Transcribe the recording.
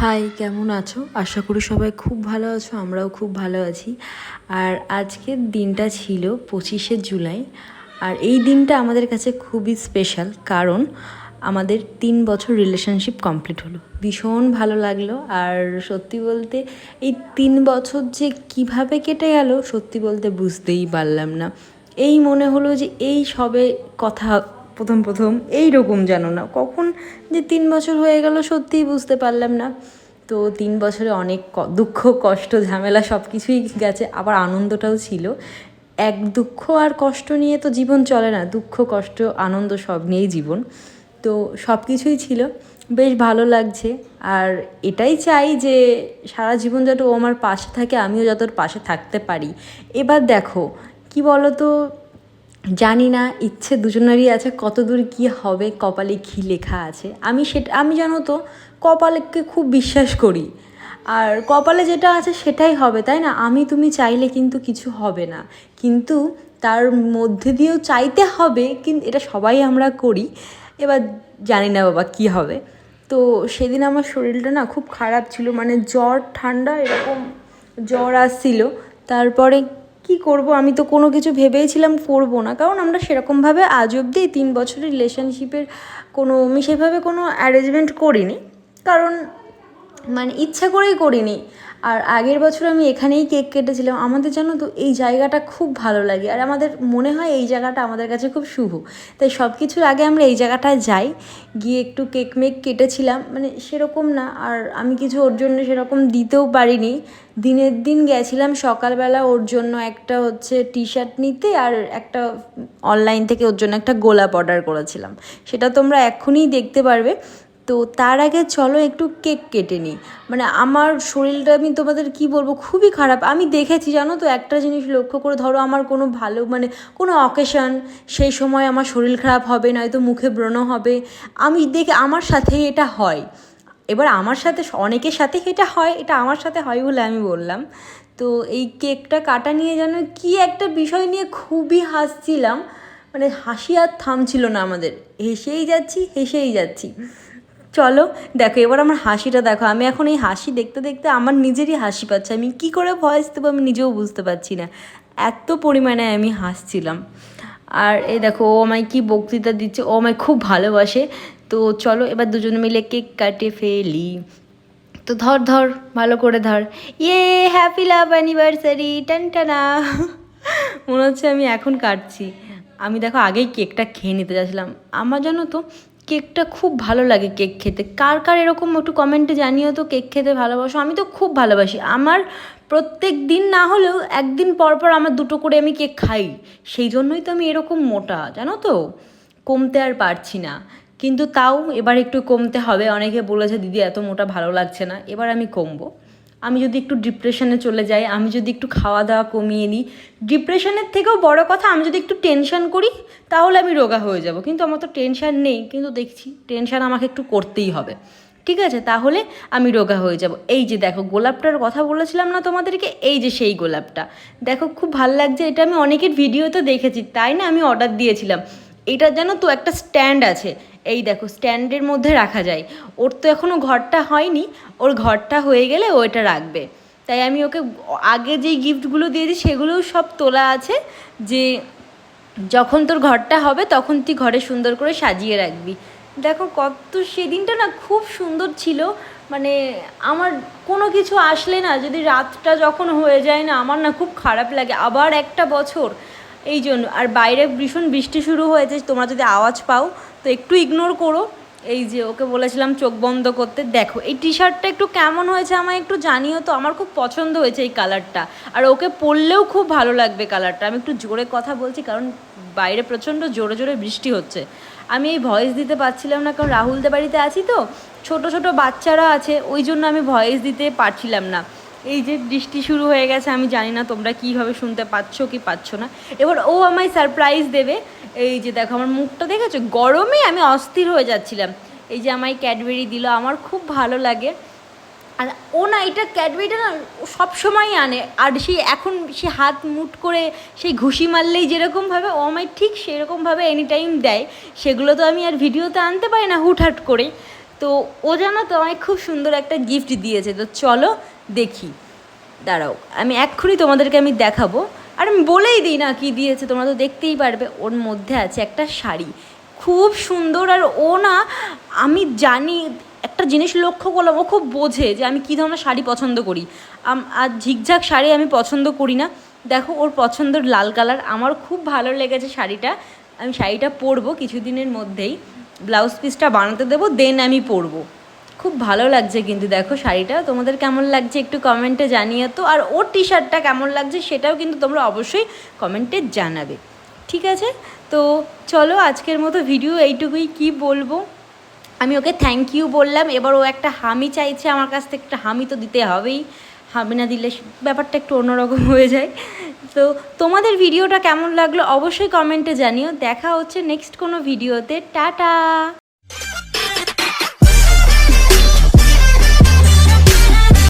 High, কেমন আছো? আশা করি সবাই খুব ভালো আছো, আমরাও খুব ভালো আছি। আর আজকের দিনটা ছিল পঁচিশে জুলাই। আর এই দিনটা আমাদের কাছে খুবই স্পেশাল কারণ আমাদের তিন বছর রিলেশনশিপ কমপ্লিট হলো। ভীষণ ভালো লাগল। আর সত্যি বলতে এই তিন বছর যে কীভাবে কেটে গেল, সত্যি বলতে বুঝতেই পারলাম না। এই মনে হলো যে এই সবে কথা প্রথম প্রথম এই রকম যেন না। কখন যে তিন বছর হয়ে গেল সত্যিই বুঝতে পারলাম না। তো তিন বছরে অনেক দুঃখ, কষ্ট, ঝামেলা সব কিছুই গেছে। আবার আনন্দটাও ছিল। এক দুঃখ আর কষ্ট নিয়ে তো জীবন চলে না। দুঃখ, কষ্ট, আনন্দ সব নিয়েই জীবন। তো সব কিছুই ছিল। বেশ ভালো লাগছে। আর এটাই চাই যে সারা জীবন যাতে ও আমার পাশে থাকে, আমিও যত পাশে থাকতে পারি। এবার দেখো, কি বলো তো জানি না, ইচ্ছে দুজনেরই আছে কত দূর কী হবে, কপালে কী লেখা আছে। আমি সেটা, আমি জানো তো, কপালকে খুব বিশ্বাস করি। আর কপালে যেটা আছে সেটাই হবে, তাই না? আমি তুমি চাইলে কিন্তু কিছু হবে না। কিন্তু তার মধ্যে দিয়েও চাইতে হবে কিন্তু এটা সবাই আমরা করি। এবার জানি না বাবা কী হবে। তো সেদিন আমার শরীরটা না খুব খারাপ ছিল মানে জ্বর ঠান্ডা এরকম জ্বর আসছিল। তারপরে কি করব? আমি তো কোনো কিছু ভেবেইছিলাম করব না। কারণ আমরা সেরকমভাবে আজ অবধি তিন বছরের রিলেশনশিপের কোনো, আমি সেভাবে কোনো অ্যারেঞ্জমেন্ট করিনি। কারণ মানে ইচ্ছা করেই করিনি। আর আগের বছর আমি এখানেই কেক কেটেছিলাম। আমাদের জানো তো, এই জায়গাটা খুব ভালো লাগে। আর আমাদের মনে হয় এই জায়গাটা আমাদের কাছে খুব শুভ। তাই সব কিছুর আগে আমরা এই জায়গাটায় যাই, গিয়ে একটু কেক মেক কেটেছিলাম। মানে সেরকম না, আর আমি কিছু ওর জন্য সেরকম দিতেও পারিনি। দিনের দিন গেছিলাম সকালবেলা ওর জন্য একটা হচ্ছে টি শার্ট নিতে, আর একটা অনলাইন থেকে ওর জন্য একটা গোলাপ অর্ডার করেছিলাম। সেটা তোমরা এক্ষুনি দেখতে পারবে। তো তার আগে চলো একটু কেক কেটে নিই। মানে আমার শরীরটা আমি তোমাদের কি বলব, খুবই খারাপ। আমি দেখেছি, জানো তো, একটা জিনিস লক্ষ্য করে ধরো আমার কোনো ভালো মানে কোনো অকেশন সেই সময় আমার শরীর খারাপ হবে, নয়তো মুখে ব্রণ হবে। আমি দেখে আমার সাথে এটা হয়। এবার আমার সাথে অনেকের সাথে এটা হয়, এটা আমার সাথে হয় বলে আমি বললাম। তো এই কেকটা কাটা নিয়ে যেন কি একটা বিষয় নিয়ে খুবই হাসছিলাম। মানে হাসি আর থামছিল না আমাদের। হেসেই যাচ্ছি হেসেই যাচ্ছি। চলো, দেখো, এবার আমার হাসিটা দেখো। আমি এখন এই হাসি দেখতে দেখতে আমার নিজেরই হাসি পাচ্ছে। আমি কি করে ভয়েস দেবো আমি নিজেও বুঝতে পারছি না। এত পরিমাণে আমি হাসছিলাম। আর এই দেখো, ও আমায় কি বক্তৃতা দিচ্ছে, ও আমায় খুব ভালোবাসে। তো চলো, এবার দুজন মিলে কেক কাটে ফেলি। তো ধর ধর, ভালো করে ধর। ইয়ে হ্যাপি লাভ অ্যানিভার্সারি টানটানা মনে হচ্ছে আমি এখন কাটছি। আমি দেখো, আগেই কেকটা খেয়ে নিতে যাচ্ছিলাম। আমার জানো তো কেকটা খুব ভালো লাগে কেক খেতে। কার কার এরকম একটু কমেন্টে জানিও তো কেক খেতে ভালোবাসো? আমি তো খুব ভালোবাসি। আমার প্রত্যেক দিন না হলেও একদিন পর পর আমার দুটো করে আমি কেক খাই। সেই জন্যই তো আমি এরকম মোটা, জানো তো? কমতে আর পারছি না। কিন্তু তাও এবার একটু কমতে হবে। অনেকে বলেছে, দিদি, এত মোটা ভালো লাগছে না। এবার আমি কমবো। আমি যদি একটু ডিপ্রেশনে চলে যাই, আমি যদি একটু খাওয়া দাওয়া কমিয়ে নিই ডিপ্রেশনের থেকেও বড় কথা, আমি যদি একটু টেনশন করি, তাহলে আমি রোগা হয়ে যাব। কিন্তু আমার তো টেনশন নেই, কিন্তু দেখছি টেনশন আমাকে একটু করতেই হবে। ঠিক আছে? তাহলে আমি রোগা হয়ে যাব। এই যে দেখো, গোলাপটার কথা বলেছিলাম না তোমাদেরকে? এই যে সেই গোলাপটা। দেখো, খুব ভালো লাগছে, এটা আমি অনেকের ভিডিওতে দেখেছি, তাই না? আমি অর্ডার দিয়েছিলাম। এটা জানো তো একটা স্ট্যান্ড আছে। এই দেখো, স্ট্যান্ডের মধ্যে রাখা যায়। ওর তো এখনও ঘরটা হয়নি, ওর ঘরটা হয়ে গেলে ও এটা রাখবে। তাই আমি ওকে আগে যেই গিফটগুলো দিয়েছি সেগুলোও সব তোলা আছে যে যখন তোর ঘরটা হবে তখন তুই ঘরে সুন্দর করে সাজিয়ে রাখবি। দেখো কত, সেদিনটা না খুব সুন্দর ছিল। মানে আমার কোনো কিছু আসলে না, যদি রাতটা যখন হয়ে যায় না, আমার না খুব খারাপ লাগে। আবার একটা বছর এই জন্য আর বাইরে ভীষণ বৃষ্টি শুরু হয়েছে, তোমরা যদি আওয়াজ পাও, তো একটু ইগনোর করো। এই যে ওকে বলেছিলাম চোখ বন্ধ করতে। দেখো, এই টি শার্টটা একটু কেমন হয়েছে আমায় একটু জানিও তো, আমার খুব পছন্দ হয়েছে এই কালারটা আর ওকে পরলেও খুব ভালো লাগবে কালারটা আমি একটু জোরে কথা বলছি, কারণ বাইরে প্রচণ্ড জোরে জোরে বৃষ্টি হচ্ছে। আমি এই ভয়েস দিতে পারছিলাম না, কারণ রাহুলদের বাড়িতে আছি তো, ছোট ছোট বাচ্চারা আছে, ওই জন্য আমি ভয়েস দিতে পারছিলাম না। এই যে বৃষ্টি শুরু হয়ে গেছে, আমি জানি না তোমরা কীভাবে শুনতে পাচ্ছ কি পাচ্ছ না। এবার ও আমায় সারপ্রাইজ দেবে। এই যে দেখো, আমার মুখটা দেখেছ? গরমে আমি অস্থির হয়ে যাচ্ছিলাম। এই যে আমায় ক্যাডবেরি দিল, আমার খুব ভালো লাগে। আর ও না, এটা ক্যাডবেরিটা না সব সময় আনে। আর সেই এখন সে হাত মুট করে সেই ঘুষি মারলেই যেরকমভাবে ও আমায় ঠিক সেরকমভাবে এনি টাইম দেয়। সেগুলো তো আমি আর ভিডিওতে আনতে পারি না হুটহাট করে তো ও জানো তো, আমায় খুব সুন্দর একটা গিফট দিয়েছে। তো চলো দেখি। দাঁড়াও, আমি এক্ষুনি তোমাদেরকে আমি দেখাবো। আর আমি বলেই দিই না কি দিয়েছে, তোমরা তো দেখতেই পারবে। ওর মধ্যে আছে একটা শাড়ি। খুব সুন্দর আর ও না, আমি জানি, একটা জিনিস লক্ষ্য করলাম, ও খুব বোঝে যে আমি কী ধরনের শাড়ি পছন্দ করি। আর ঝিকঝাক শাড়ি আমি পছন্দ করি না। দেখো, ওর পছন্দের লাল কালার। আমার খুব ভালো লেগেছে শাড়িটা। আমি শাড়িটা পরবো কিছুদিনের মধ্যেই। ব্লাউজ পিসটা বানাতে দেবো, দেন আমি পরবো। খুব ভালো লাগছে কিন্তু দেখো শাড়িটা। তোমাদের কেমন লাগছে একটু কমেন্টে জানিয়ে তো। আর ওর টি শার্টটা কেমন লাগছে সেটাও কিন্তু তোমরা অবশ্যই কমেন্টে জানাবে। ঠিক আছে? তো চলো আজকের মতো ভিডিও এইটুকুই। কি বলব? আমি ওকে থ্যাংক ইউ বললাম। এবার ও একটা হামি চাইছে আমার কাছ থেকে। একটা হামি তো দিতে হবেই। হামি না দিলে ব্যাপারটা একটু অন্যরকম হয়ে যায়। তো তোমাদের ভিডিওটা কেমন লাগল? অবশ্যই কমেন্টে জানিও। দেখা হচ্ছে নেক্সট কোনো ভিডিওতে টাটা!